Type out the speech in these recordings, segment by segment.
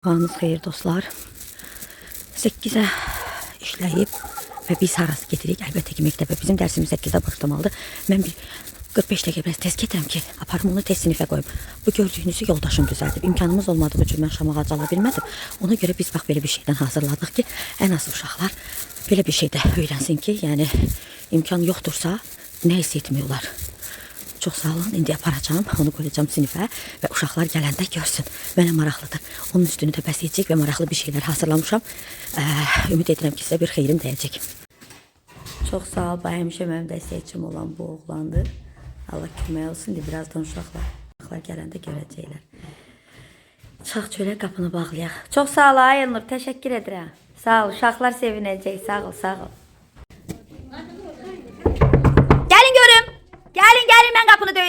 Sabahınız xeyir dostlar. 8-ə işləyib və biz harası gedirik? Əlbəttə ki, məktəbə. Bizim dərsimiz 8-də başlamalıdır. Mən bir 45 dəqiqə biraz tez gedirəm ki, aparım onu tez sinifə qoyum. Bu gördüyünüzü yoldaşım düzəldib. İmkanımız olmadığı üçün mən şam ağacı ala bilmədim. Ona görə biz bax belə bir şeydən hazırladıq ki, ən az uşaqlar belə bir şeydə öyrənsin ki, yəni imkan yoxdursa nə hiss etmiyorlar. Çox sağ olun. İndi aparacağım, onu qoyacağım sinifə və uşaqlar gələndə görsün. Mənə maraqlıdır. Onun üstünü də bəsləyəcək və maraqlı bir şeylər hazırlamışam. Ə, ümid edirəm ki, sizə bir xeyrim dəyəcək. Çox sağ ol. Bu həmişə mənim dəstəkçim olan bu oğlandır. Allah kömək olsun. İndi birazdan uşaqlar, uşaqlar gələndə görəcəklər. Çax çörək qapını bağlayaq. Çox sağ ol Aynur. Təşəkkür edirəm. Sağ ol. Uşaqlar sevinəcək. Sağ ol, sağ ol.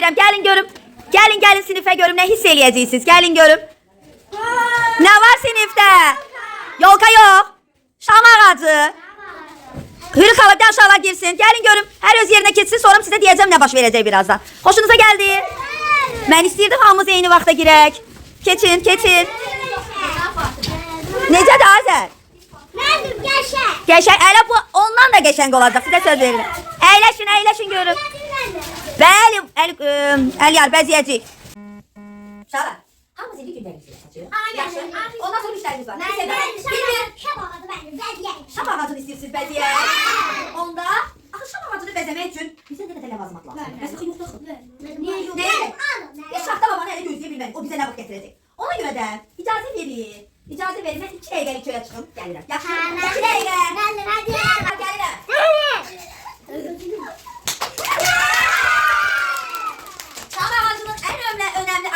Döyürəm. Gəlin görüm. Gəlin, gəlin sinifə görüm nə hiss eləyəcəksiniz. Gəlin görüm. Nə var sinifdə? Yolka yox. Şam ağacı. Hürü xala bir aşağı girsin. Gəlin görüm. Hər öz yerinə keçsin. Sonra sizə deyəcəm nə baş verəcək birazdan. Xoşunuza gəldi? Mən istəyirdim hamımız eyni vaxta girək. Keçin, keçin. Necədir Azər? Mənim qəşəng. Qəşəng. Elə bu ondan da qəşəng olacaq. Sizə söz verirəm. Əyləşin, əyləşin görüm. Bəli, əl, ə, əl yar bəzəyəcək. Şara, hamımız indi gündəlik yazacağıq. Yaxşı. Ondan sonra işlərimiz var. Məsələn, bir-bir şam ağacı mənim vəziyyət. şam ağacını istəyirsiniz bəzəyə. Onda axı şam ağacını bəzəmək üçün bizə nə qədər ləvazimat? Bəs axı yoxdur. Niyə yox? Nə? Ya şaxta babanı elə gözləyə bilmədik. O bizə nə vaxt gətirəcək. Ona görə də icazə verin. İcazə verin. Mən 2 dəqiqəlik çölə çıxım. Gəlirəm. Yaxşı. 2 dəqiqə. Hadi gəlirəm. Çam ağacının en önemli, önemli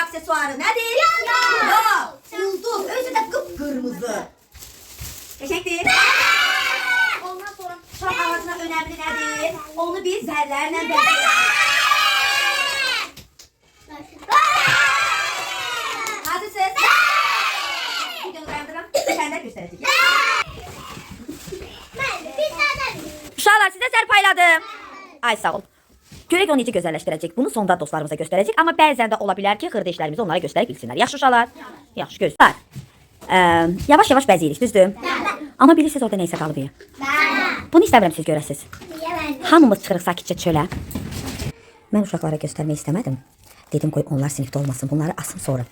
aksesuarı nedir? Yol. Yol. Ulduz. Özü de kıpkırmızı. Teşekkür. Ondan sonra çam ağacına önemli nedir? Onu biz zerlerle bezliyoruz. Hazırsınız? Videonu dayandırın. Kendler gösterecek. Uşaqlar sizə sər payladım. Ay sağ ol. Görək onu necə gözəlləşdirəcək. Bunu sonda dostlarımıza göstərəcək. Amma bəzən də ola bilər ki, xırda işlərimizi onlara göstərə bilsinlər. Yaxşı uşaqlar? Yaxşı gözlər. Ə, yavaş yavaş bəzəyirik, düzdür? Amma bilirsiniz orada nə isə qalıb. Bunu istəmirəm siz mən? Hamımız çıxırıq sakitcə çölə. Mən uşaqlara göstərmək istəmədim. Dedim qoy onlar sinifdə olmasın. Bunları asın sonra.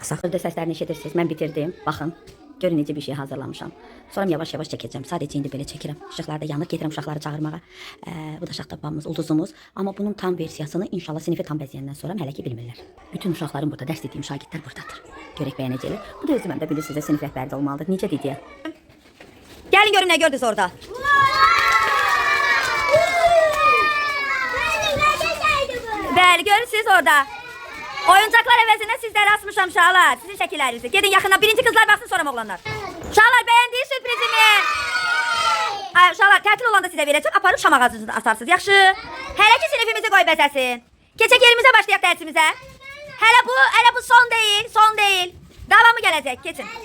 Asaq. Səslərini eşidirsiniz. Mən bitirdim. Baxın. Görün necə bir şey hazırlamışam. Sonra yavaş yavaş çəkəcəm. Sadəcə indi belə çəkirəm. İşıqlar da yanır. Gedirəm uşaqları çağırmağa. Ee, bu da şaxtabamız, ulduzumuz. Amma bunun tam versiyasını inşallah sinifi tam bəzəyəndən sonra hələ ki bilmirlər. Bütün uşaqlarım burada, dərs etdiyim şagirdlər buradadır. Görək bəyənəcəklər. Bu da özüm də bilirsiniz, sinif rəhbəri də olmalıdır. Necə deyə? Gəlin görün nə gördünüz orada. Bəli, görürsünüz orada. Oyuncaqlar əvəzinə sizləri asmışam uşaqlar. Sizin şəkillərinizi. Gedin yaxına. Birinci qızlar baxsın, sonra oğlanlar. Uşaqlar bəyəndiniz sürprizimi? Ay, uşaqlar tətil olanda sizə verəcəm. Aparıb şam ağacınızı da asarsınız. Yaxşı. Hələ ki sinifimizi qoy bəzəsin. Keçək yerimizə başlayaq dərsimizə. Hələ bu, hələ bu son deyil, son deyil. Davamı gələcək. Keçin.